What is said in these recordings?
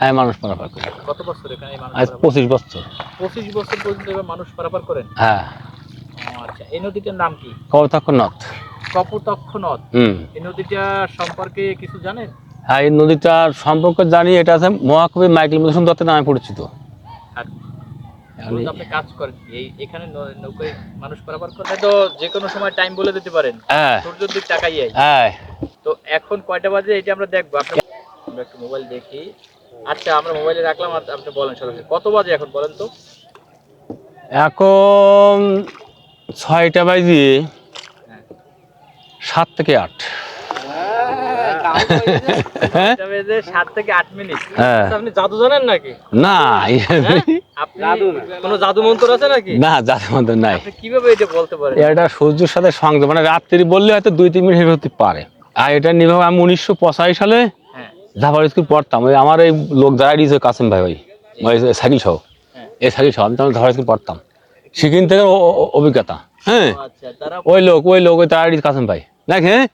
হ্যাঁ মানুষ পারাপার করে। কত বছর এখানে আজ পঁচিশ বছর। পঁচিশ বছর পর্যন্ত মানুষ পারাপার করেন হ্যাঁ। আচ্ছা এই নদীটার নাম কি? কপোতক্ষ নদ। হুম। এই নদীটা সম্পর্কে কিছু জানেন? হ্যাঁ এই সম্পর্কে জানি এটা আছে মহাকবি মাইকেল মধুসূদন দত্তের নামে পরিচিত। আর আমি রোজ আপনি কাজ করেন এই এখানে নৌকায় মানুষ পারাপার করে? তো যে কোনো সময় টাইম বলে দিতে পারেন। হ্যাঁ। সূর্যের দিক তাকাই হ্যাঁ। তো এখন কয়টা বাজে? এটা আমরা দেখব। আপনি আমরা একটু মোবাইল দেখি। আচ্ছা আমরা মোবাইলে রাখলাম আর আপনি বলেন সরাসরি। কত বাজে এখন বলেন তো? এখন ছয়টা বাজে হ্যাঁ। সাত থেকে আট। হ্যাঁ? সাত থেকে আট মিনিট। হ্যাঁ। আচ্ছা, আপনি জাদু জানেন নাকি? না আপনি কোনো জাদু মন্ত্র আছে নাকি? না নাই। কীভাবে এটা বলতে পারেন? এটা সূর্যের সাথে সংযোগ মানে রাত্রি বললে হয়তো দুই তিন মিনিট হতে পারে। আর এটা নিভাবে আমি উনিশশো পঁচাশি সালে জাফর স্কুল পড়তাম ওই আমার এই লোক দাঁড়ায় দিয়েছে কাসিম ভাই ওই সাইকেল সহ। হ্যাঁ। এই সাইকেল সহ আমি তখন জাফর স্কুল পড়তাম। সেখান থেকে অভিজ্ঞতা হ্যাঁ। আচ্ছা তারা ওই লোক ওই লোক ওই দিয়েছে কাসিম ভাই। দেখ হ্যাঁ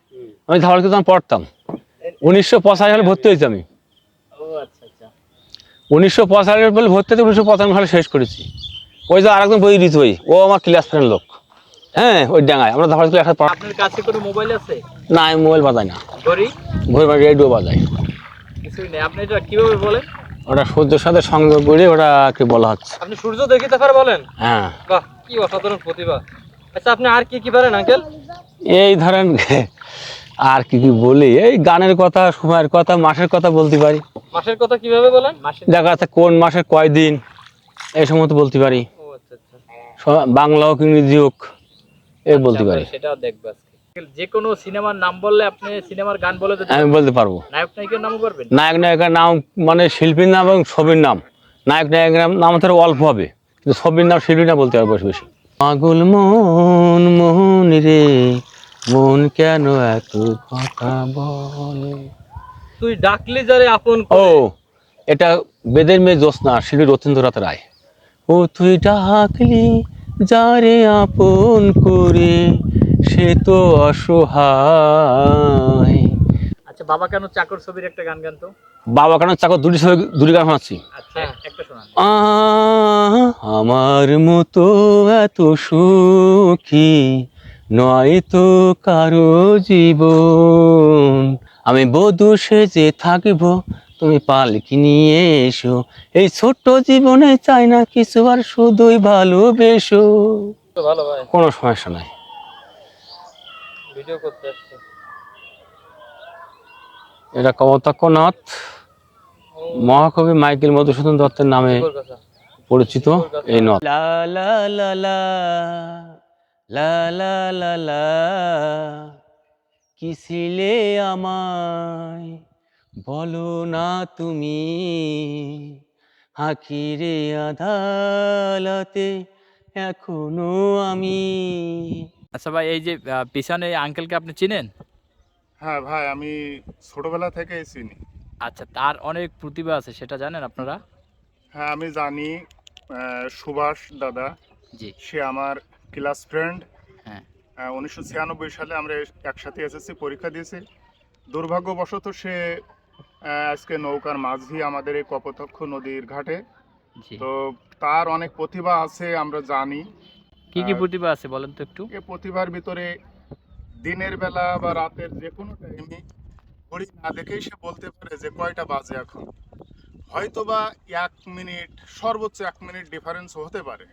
আমি জাফর স্কুল তখন পড়তাম। উনিশশো পঁচাশি সালে ভর্তি হয়েছি আমি। আচ্ছা আচ্ছা। উনিশশো পঁচাশি বলে ভর্তি হতে উনিশশো পঁচাশি সালে শেষ করেছি। ওই যে আরেকজন বই দিত ওই ও আমার ক্লাস ফ্রেন্ড লোক। হ্যাঁ ওই ডাঙায় আমরা জাফর স্কুল একসাথে পড়া আপনার কাছে কোনো মোবাইল আছে? না আমি মোবাইল বাজাই না। ঘড়ি? বাড়ি রেডিও বাজাই। কিছুই নেই। আপনি এটা কীভাবে বলেন? ওটা সূর্যের সাথে সংযোগ করে ওটা কি বলা হচ্ছে। আপনি সূর্য দেখিতে পারে বলেন? হ্যাঁ। বাহ কি অসাধারণ প্রতিভা। আচ্ছা আপনি আর কি কি পারেন আঙ্কেল? এই ধরেন আর কি কি বলি? এই গানের কথা সময়ের কথা মাসের কথা বলতে পারি। মাসের কথা কীভাবে বলেন? মাসের দেখা যাচ্ছে কোন মাসের কয় দিন এই সমস্ত বলতে পারি। ও আচ্ছা আচ্ছা। বাংলা হোক ইংরেজি হোক এই বলতে আচ্ছা, পারি। আমরা সেটাও দেখব যে কোনো সিনেমার নাম বললে আপনি সিনেমার গান বলে আমি বলতে পারব। নায়ক নায়িকার নামও পারবেন নায়ক নায়িকার নাম মানে শিল্পীর নাম এবং ছবির নাম। নায়ক নায়কের নাম নাম তার অল্প হবে কিন্তু ছবির নাম শিল্পীর নাম বলতে পারব বেশি পাগল মন মোহন রে মন কেন এত কথা বলে? তুই ডাকলি যারে আপন ও এটা বেদের মেয়ে জ্যোৎস্না শিল্পী রতীন্দ্রনাথ রায়। ও তুই ডাকলি যারে আপন করে। সে তো অসহায়। আচ্ছা বাবা কেন চাকর ছবির একটা গান গান তো বাবা কেন চাকর দুটি ছবি দুটি গান শোনাচ্ছি? আচ্ছা আমার মতো এত সুখী নয় তো কারও জীবন। আমি বধূ সেজে থাকিব তুমি পালকি নিয়ে এসো। এই ছোট্ট জীবনে চাই না কিছু আর শুধুই ভালোবেসো। ভালো ভাই কোনো সমস্যা নাই। ভিডিও করতে এটা কবতাকনাথ মহাকবি মাইকেল মধুসূদন দত্তের নামে পরিচিত এই নথ কিসিলে আমায় বলো না তুমি? হাকিরে আধালতে এখনও আমি আচ্ছা ভাই এই যে পিছনে এই আঙ্কেলকে আপনি চিনেন? হ্যাঁ ভাই আমি ছোটবেলা থেকে চিনি। আচ্ছা তার অনেক প্রতিভা আছে সেটা জানেন আপনারা? হ্যাঁ আমি জানি সুভাষ দাদা। জি। সে আমার ক্লাস ফ্রেন্ড হ্যাঁ। উনিশশো ছিয়ানব্বই সালে আমরা একসাথে এসএসসি পরীক্ষা দিয়েছি। দুর্ভাগ্যবশত সে আজকে নৌকার মাঝি আমাদের এই কপোতক্ষ নদীর ঘাটে। তো তার অনেক প্রতিভা আছে আমরা জানি। কি কি প্রতিভা আছে বলেন তো একটু? এ প্রতিভার ভিতরে দিনের বেলা বা রাতের যে কোনো টাইমে ঘড়ি না দেখেই সে বলতে পারে যে কয়টা বাজে এখন। হয়তোবা এক মিনিট সর্বোচ্চ এক মিনিট ডিফারেন্স হতে পারে।